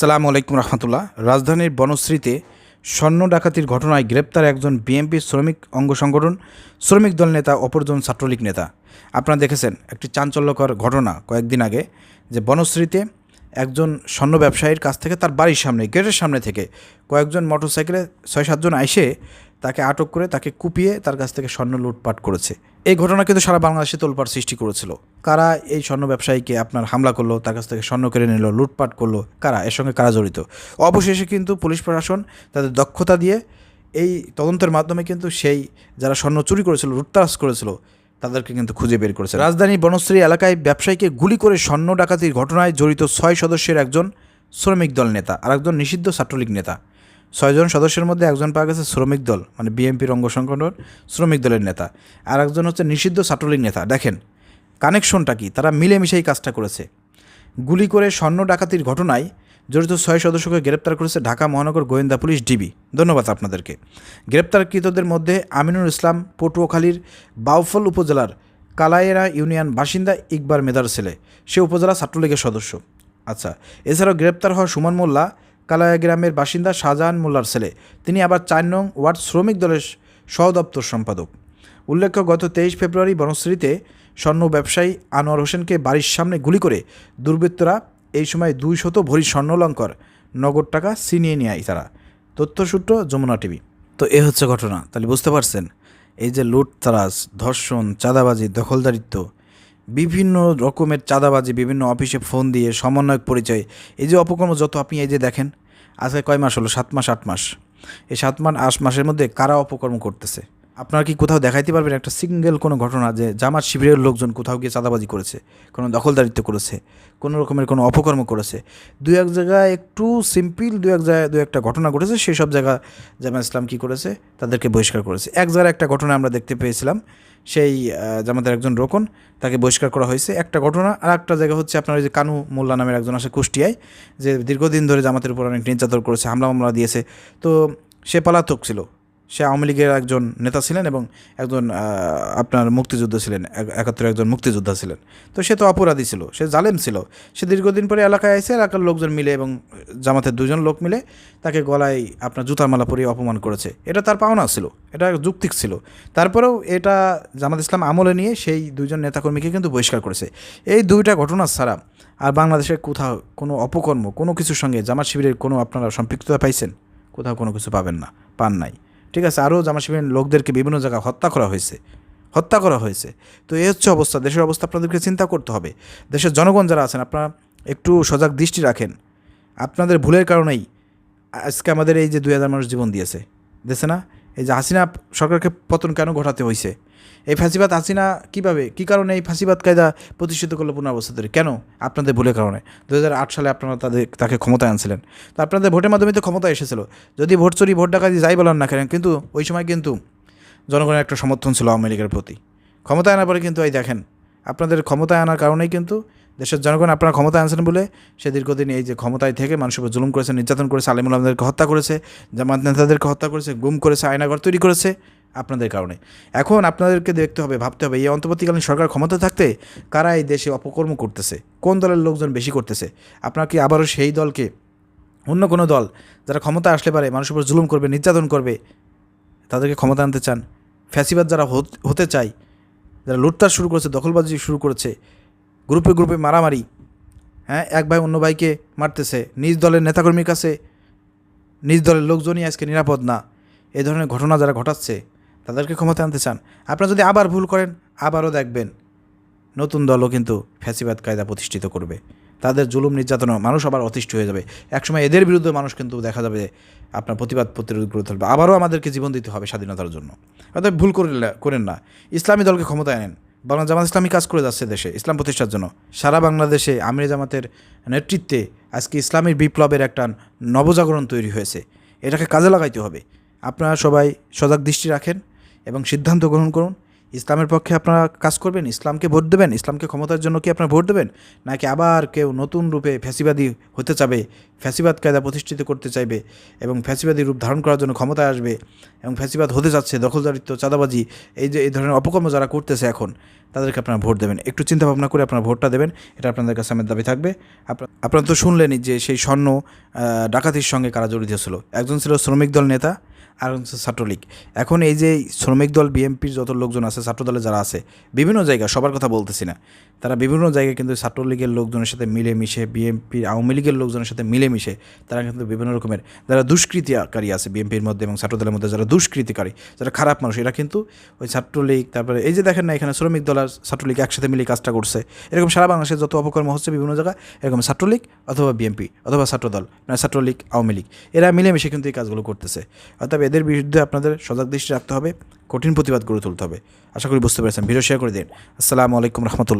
আসসালামু আলাইকুম রহমতুল্লাহ। রাজধানীর বনশ্রীতে স্বর্ণ ডাকাতির ঘটনায় গ্রেপ্তার একজন বিএমপি শ্রমিক অঙ্গ সংগঠন, শ্রমিক দল নেতা, অপরজন ছাত্রলীগ নেতা। আপনারা দেখেছেন একটি চাঞ্চল্যকর ঘটনা কয়েকদিন আগে, যে বনশ্রীতে একজন স্বর্ণ ব্যবসায়ীর কাছ থেকে তার বাড়ির সামনে, গেটের সামনে থেকে কয়েকজন মোটরসাইকেলে ছয় সাতজন আইসে তাকে আটক করে তাকে কুপিয়ে তার কাছ থেকে স্বর্ণ লুটপাট করেছে। এই ঘটনা কিন্তু সারা বাংলাদেশে তোলপাড় সৃষ্টি করেছিল। কারা এই স্বর্ণ ব্যবসায়ীকে আপনার হামলা করল, তার কাছ থেকে স্বর্ণ কেড়ে নিল, লুটপাট করল, কারা? এর সঙ্গে কারা জড়িত? অবশেষে কিন্তু পুলিশ প্রশাসন তাদের দক্ষতা দিয়ে এই তদন্তের মাধ্যমে কিন্তু সেই যারা স্বর্ণ চুরি করেছিল, লুটতারাজ করেছিল তাদেরকে কিন্তু খুঁজে বের করেছে রাজধানীর বনশ্রী এলাকায় ব্যবসায়ীকে গুলি করে স্বর্ণ ডাকাতির ঘটনায় জড়িত ছয় সদস্যের একজন শ্রমিক দল নেতা আর একজন নিষিদ্ধ ছাত্রলীগ নেতা। ছয়জন সদস্যের মধ্যে একজন পাওয়া গেছে শ্রমিক দল মানে বিএনপির অঙ্গ সংগঠন, শ্রমিক দলের নেতা। আর একজন হচ্ছে নিষিদ্ধ ছাত্রলীগ নেতা। দেখেন, কানেকশনটা কি? তারা মিলেমিশেই কাজটা করেছে। গুলি করে স্বর্ণ ডাকাতির ঘটনায় জড়িত ছয় সদস্যকে গ্রেপ্তার করেছে ঢাকা মহানগর গোয়েন্দা পুলিশ ডিবি। ধন্যবাদ আপনাদেরকে। গ্রেপ্তারকৃতদের মধ্যে আমিনুল ইসলাম, পটুয়াখালীর বাউফল উপজেলার কালায়েরা ইউনিয়ন বাসিন্দা ইকবার মেদার ছেলে। সে উপজেলা ছাত্রলীগের সদস্য। আচ্ছা এছাড়াও গ্রেপ্তার হওয়া সুমন মোল্লা কালায়া গ্রামের বাসিন্দা শাহজাহান মোল্লার ছেলে। তিনি আবার চার নং ওয়ার্ড শ্রমিক দলের সহ দপ্তর সম্পাদক। উল্লেখ্য, গত তেইশ ফেব্রুয়ারি বনশ্রীতে স্বর্ণ ব্যবসায়ী আনোয়ার হোসেনকে বাড়ির সামনে গুলি করে দুর্বৃত্তরা এই সময় দুই শত ভরি স্বর্ণলঙ্কর নগদ টাকা ছিনিয়ে নেয় তারা। তথ্যসূত্র, যমুনা টিভি। তো এ হচ্ছে ঘটনা। তাহলে বুঝতে পারছেন? এই যে লুটতারাজ, ধর্ষণ, চাঁদাবাজি, দখলদারিত্ব, বিভিন্ন রকমের চাঁদাবাজি, বিভিন্ন অফিসে ফোন দিয়ে সমন্বয়ক পরিচয়, এই যে অপকর্ম যত আপনি এই যে দেখেন, আজকে কয় মাস হলো? সাত মাস, আট মাস। এই সাত মাস, আট মাসের মধ্যে কারা অপকর্ম করতেছে? আপনারা কি কোথাও দেখাইতে পারবেন একটা সিঙ্গেল কোনো ঘটনা যে জামাত শিবিরের লোকজন কোথাও গিয়ে চাঁদাবাজি করেছে, কোনো দখলদারিত্ব করেছে, কোনো রকমের কোনো অপকর্ম করেছে? দু এক জায়গায় একটু সিম্পল দু এক জায়গায় দু একটা ঘটনা ঘটেছে, সেই সব জায়গা জামাত ইসলাম কী করেছে? তাদেরকে বহিষ্কার করেছে। এক জায়গায় একটা ঘটনা আমরা দেখতে পেয়েছিলাম, সেই জামাতের একজন রোকন, তাকে বহিষ্কার করা হয়েছে। একটা ঘটনা আর একটা জায়গা হচ্ছে আপনার ওই যে কানু মোল্লা নামের একজন আসে কুষ্টিয়ায়, যে দীর্ঘদিন ধরে জামাতের উপর অনেক নির্যাতন করেছে, হামলা মামলা দিয়েছে। তো সে পলাতক ছিল। সে আওয়ামী লীগের একজন নেতা ছিলেন এবং একজন আপনার মুক্তিযুদ্ধ ছিলেন, এক- একাত্তরের একজন মুক্তিযোদ্ধা ছিলেন। তো সে তো অপরাধী ছিল, সে জালেম ছিল। সে দীর্ঘদিন পরে এলাকায় এসে এলাকার লোকজন মিলে এবং জামাতের দুজন লোক মিলে তাকে গলায় আপনার জুতার মালা পরিয়ে অপমান করেছে। এটা তার পাওনা ছিল, এটা যুক্তিক ছিল। তারপরেও এটা জামাত ইসলাম আমলে নিয়ে সেই দুজন নেতাকর্মীকে কিন্তু বহিষ্কার করেছে। এই দুইটা ঘটনা ছাড়া আর বাংলাদেশের কোথাও কোনো অপকর্ম, কোনো কিছুর সঙ্গে জামাত শিবিরের কোনো আপনারা সম্পৃক্ততা পাইছেন? কোথাও কোনো কিছু পাবেন না, পান নাই। ঠিক আছে? আরও জামা শিবিরের লোকদেরকে বিভিন্ন জায়গায় হত্যা করা হয়েছে। হত্যা করা হয়েছে। তো এই হচ্ছে অবস্থা। দেশের অবস্থা আপনাদেরকে চিন্তা করতে হবে। দেশের জনগণ যারা আছেন, আপনারা একটু সজাগ দৃষ্টি রাখেন। আপনাদের ভুলের কারণেই আজকে আমাদের এই যে দুই হাজার মানুষ জীবন দিয়েছে দেশে না? এই যে হাসিনা সরকারকে পতন কেন ঘটাতে হয়েছে এই ফাঁসিবাদ হাসিনা কীভাবে, কী কারণে এই ফাঁসিবাদ কায়দা প্রতিষ্ঠিত করল পুনরাবস্থা ধরে? কেন? আপনাদের ভুলের কারণে। দু হাজার আট সালে আপনারা তাদের, তাকে ক্ষমতায় আনছিলেন। তো আপনাদের ভোটের মাধ্যমে তো ক্ষমতা এসেছিল। যদি ভোট চুরি, ভোট ডাকাতি যাই বলেন না কেন, কিন্তু ওই সময় কিন্তু জনগণের একটা সমর্থন ছিল আওয়ামী লীগের প্রতি। ক্ষমতায় আনার পরে কিন্তু এই দেখেন, আপনাদের ক্ষমতায় আনার কারণেই কিন্তু দেশের জনগণ আপনারা ক্ষমতায় আনছেন বলে সে দীর্ঘদিন এই যে ক্ষমতায় থেকে মানুষের উপর জুলুম করেছে, নির্যাতন করেছে, আলিমুল আমাদেরকে হত্যা করেছে, জামাত নেতাদেরকে হত্যা করেছে, গুম করেছে, আয়নাঘর তৈরি করেছে। আপনাদের কারণে। এখন আপনাদেরকে দেখতে হবে, ভাবতে হবে, এই অন্তর্বর্তীকালীন সরকার ক্ষমতা থাকতে কারা এই দেশে অপকর্ম করতেছে? কোন দলের লোকজন বেশি করতেছে? আপনারা কি আবারও সেই দলকে, অন্য কোনো দল, যারা ক্ষমতা আসলে পারে, মানুষের উপর জুলুম করবে, নির্যাতন করবে, তাদেরকে ক্ষমতা আনতে চান? ফ্যাসিবাদ যারা হত- চায়, যারা লুটতার শুরু করেছে, দখলবাজি শুরু করেছে, গ্রুপে গ্রুপে মারামারি হ্যাঁ এক ভাই অন্য ভাইকে মারতেছে, নিজ দলের নেতাকর্মীর কাছে, নিজ দলের লোকজনই আজকে নিরাপদ না, এ ধরনের ঘটনা যারা ঘটাচ্ছে তাদেরকে ক্ষমতা আনতে চান। আপনারা যদি আবার ভুল করেন, আবারও দেখবেন। নতুন দলও কিন্তু ফ্যাসিবাদ কায়দা প্রতিষ্ঠিত করবে। তাদের জুলুম নির্যাতনও মানুষ আবার অতিষ্ঠ হয়ে যাবে। একসময় এদের বিরুদ্ধে মানুষ কিন্তু দেখা যাবে আপনার প্রতিবাদ প্রতিরোধ করে তুলবে। আবারও আমাদেরকে জীবন দিতে হবে স্বাধীনতার জন্য। অর্থাৎ ভুল করেন করেন না। ইসলামী দলকে ক্ষমতায় আনেন। বাংলা জামাত ইসলামী কাজ করে যাচ্ছে দেশে, ইসলাম প্রতিষ্ঠার জন্য। সারা বাংলাদেশে আমির জামাতের নেতৃত্বে আজকে ইসলামের বিপ্লবের একটা নবজাগরণ তৈরি হয়েছে। এটাকে কাজে লাগাইতে হবে। আপনারা সবাই সজাগ দৃষ্টি রাখেন। এবং সিদ্ধান্ত গ্রহণ করুন। ইসলামের পক্ষে আপনারা কাজ করবেন, ইসলামকে ভোট দেবেন, ইসলামকে ক্ষমতার জন্য কি আপনারা ভোট দেবেন? নাকি আবার কেউ নতুন রূপে ফ্যাসিবাদী হতে চাবে, ফ্যাসিবাদ কায়দা প্রতিষ্ঠিত করতে চাইবে এবং ফ্যাসিবাদী রূপ ধারণ করার জন্য ক্ষমতায় আসবে এবং ফ্যাসিবাদ হতে যাচ্ছে, দখলদারিত্ব, চাঁদাবাজি, এই যে, এই ধরনের অপকর্ম যারা করতেছে এখন, তাদেরকে আপনারা ভোট দেবেন। একটু চিন্তা ভাবনা করে আপনারা ভোটটা দেবেন, এটা আপনাদের কাছে আমার দাবি থাকবে। আপনার তো শুনলেনই যে সেই স্বর্ণ ডাকাতির সঙ্গে কারা জড়িত ছিল। একজন ছিল শ্রমিক দল নেতা আর হচ্ছে ছাত্রলীগ। এখন এই যে শ্রমিক দল, বিএনপির যত লোকজন আছে, ছাত্র দলে যারা আছে, বিভিন্ন জায়গায় সবার কথা বলতেছি না। তারা বিভিন্ন জায়গায় কিন্তু ছাত্রলীগের লোকজনের সাথে মিলেমিশে বিএনপি আওয়ামী লীগের লোকজনের সাথে মিলেমিশে তারা কিন্তু বিভিন্ন রকমের, যারা দুষ্কৃতিকারী আছে বিএনপির মধ্যে এবং ছাত্রদলের মধ্যে, যারা দুষ্কৃতিকারী, যারা খারাপ মানুষ, এরা কিন্তু ওই ছাত্রলীগ, তারপরে এই যে দেখেন না, এখানে শ্রমিক দল আর ছাত্রলীগ একসাথে মিলে কাজটা করছে। এরকম সারা বাংলাদেশে যত অপকর্ম হচ্ছে বিভিন্ন জায়গায়, এরকম ছাত্রলীগ অথবা বিএনপি অথবা ছাত্রদল মানে ছাত্রলীগ, আওয়ামী লীগ, এরা মিলেমিশে কিন্তু এই কাজগুলো করতেছে। অর্থাৎ এদের বিরুদ্ধে আপনাদের সজাগ দৃষ্টি রাখতে হবে, কঠিন প্রতিবাদ গড়ে তুলতে হবে। আশা করি বুঝতে পেরেছেন। ভিডিও শেয়ার করে দিন। আসসালামু আলাইকুম রহমতুল্লাহ।